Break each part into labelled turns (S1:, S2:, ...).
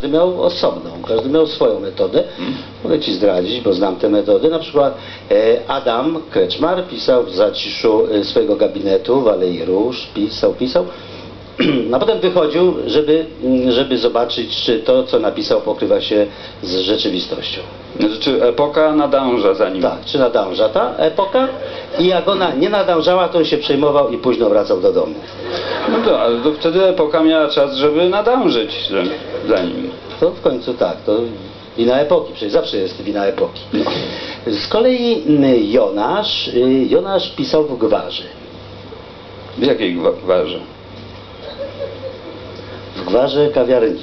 S1: Każdy miał osobną, każdy miał swoją metodę. Mogę Ci zdradzić, bo znam te metody. Na przykład e, Adam Kreczmar pisał w zaciszu e, swojego gabinetu w Alei Róż, pisał, pisał. A potem wychodził, żeby, żeby zobaczyć, czy to, co napisał, pokrywa się z rzeczywistością.
S2: Znaczy, czy epoka nadąża za nim?
S1: Tak, czy nadąża ta epoka? I jak ona nie nadążała, to on się przejmował i późno wracał do domu.
S2: No to, ale to wtedy epoka miała czas, żeby nadążyć za, nim.
S1: To w końcu tak, to wina epoki, przecież zawsze jest wina epoki. Z kolei Jonasz, y, Jonasz pisał w Gwarze.
S2: W jakiej gwa- gwarze?
S1: W Gwarze kawiarni.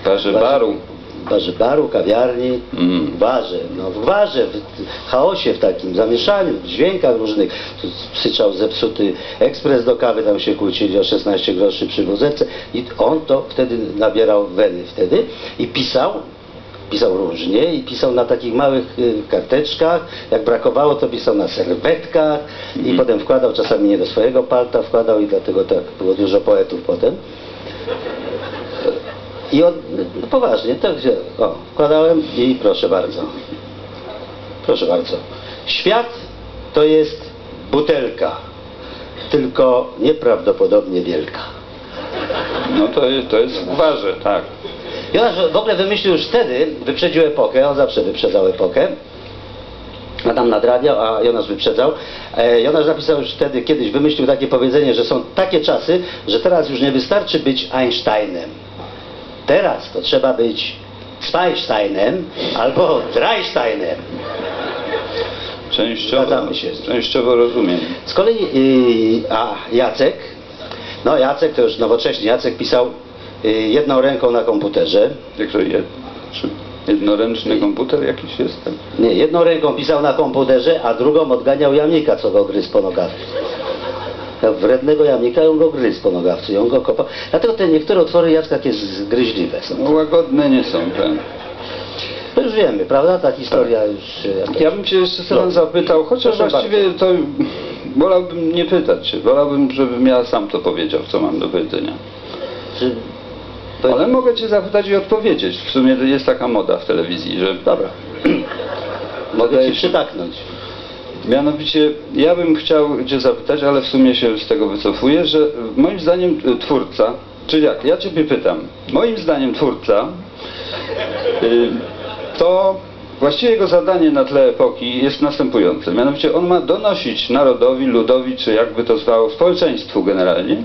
S2: W Gwarze- baru.
S1: W Gwarze baru, kawiarni,
S2: Mm.
S1: w Gwarze, no w Gwarze, w chaosie, w takim zamieszaniu, w dźwiękach różnych. Tu Syczał zepsuty ekspres do kawy, tam się kłócili o 16 groszy przy wózeczce i on to wtedy nabierał weny wtedy i pisał pisał różnie i pisał na takich małych y, karteczkach. Jak brakowało, to pisał na serwetkach i potem wkładał, czasami nie do swojego palta wkładał i dlatego tak było dużo poetów potem. I on, no poważnie, tak wziąłem. O, wkładałem i proszę bardzo. Proszę bardzo. Świat to jest butelka, tylko nieprawdopodobnie wielka.
S2: No to, jest- to jest w gwarze, tak.
S1: Jonasz w ogóle wymyślił już wtedy, wyprzedził epokę, on zawsze wyprzedzał epokę. Adam nadrabiał, a Jonasz wyprzedzał. E, Jonasz napisał już wtedy, kiedyś wymyślił takie powiedzenie, że są takie czasy, że teraz już nie wystarczy być Einsteinem. Teraz to trzeba być Zweisteinem albo Dreisteinem.
S2: Częściowo,
S1: Zgadzamy się.
S2: częściowo rozumiem.
S1: Z kolei, yy, a Jacek, no Jacek to już nowocześnie, Jacek pisał yy, jedną ręką na komputerze,
S2: Jak to jest? Jednoręczny komputer jakiś jest? Tak?
S1: Nie, jedną ręką pisał na komputerze, a drugą odganiał jamnika, co go gryzł po nogawce. Jak Wrednego jamnika on go gryzł po nogawce i on go kopał. Dlatego te niektóre utwory Jacka takie zgryźliwe są.
S2: No, łagodne nie są, tak.
S1: To już wiemy, prawda? Ta historia już... e, jakaś-
S2: Ja bym Cię jeszcze
S1: No.
S2: zapytał, chociaż
S1: Proszę
S2: właściwie to wolałbym nie pytać Cię, wolałbym, żebym ja sam to powiedział, co mam do powiedzenia.
S1: Czy... to-
S2: Ale mogę Cię zapytać i odpowiedzieć. W sumie jest taka moda w telewizji, że...
S1: Dobra. Mogę ci przytaknąć.
S2: Mianowicie, ja bym chciał Cię zapytać, ale w sumie się z tego wycofuję, że moim zdaniem y, twórca, czy jak, ja Ciebie pytam, moim zdaniem twórca y, to właściwie jego zadanie na tle epoki jest następujące. Mianowicie on ma donosić narodowi, ludowi, czy jakby to zwało, społeczeństwu generalnie,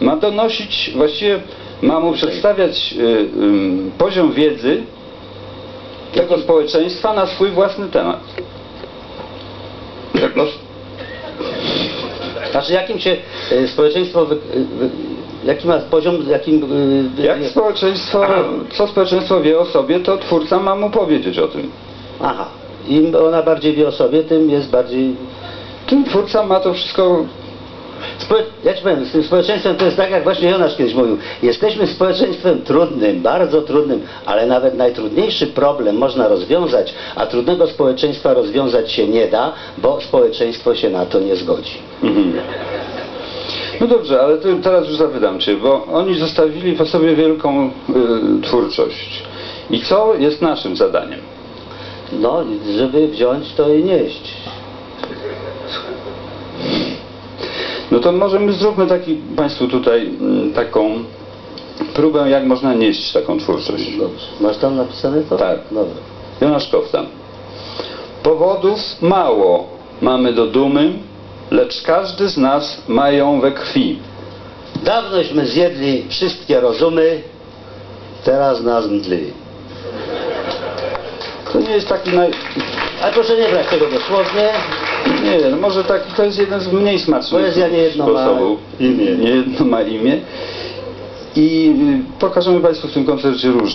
S2: ma donosić, właściwie ma mu przedstawiać y, ym, poziom wiedzy tego społeczeństwa na swój własny temat.
S1: Znaczy jakim się e, społeczeństwo... Wy, wy, jaki ma poziom, jakim... e,
S2: Jak społeczeństwo, co społeczeństwo wie o sobie, to twórca ma mu powiedzieć o tym.
S1: Aha. Im ona bardziej wie o sobie, tym jest bardziej
S2: Tym twórca ma to wszystko.
S1: Spo- Ja ci powiem, z tym społeczeństwem to jest tak, jak właśnie Jonasz kiedyś mówił. Jesteśmy społeczeństwem trudnym, bardzo trudnym, ale nawet najtrudniejszy problem można rozwiązać, a trudnego społeczeństwa rozwiązać się nie da, bo społeczeństwo się na to nie zgodzi.
S2: Mhm. No dobrze, ale teraz już zapytam Cię, bo oni zostawili po sobie wielką y, twórczość. I co jest naszym zadaniem?
S1: No, żeby wziąć to i nieść.
S2: No to może my zróbmy taki, Państwu tutaj mm, taką próbę, jak można nieść taką twórczość.
S1: Dobrze. Masz tam napisane to?
S2: Tak.
S1: Dobra.
S2: Jonasz Kofta. Powodów mało mamy do dumy, lecz każdy z nas ma ją we krwi.
S1: Dawnośmy zjedli wszystkie rozumy, teraz nas mdli.
S2: To nie jest taki naj...
S1: Ale proszę nie brać tego dosłownie.
S2: Nie, no może taki to jest jeden z mniej smacznych
S1: Poezja nie jedno ma
S2: sposobów.
S1: imię.
S2: Nie jedno ma imię. I y, pokażemy Państwu w tym koncercie różne.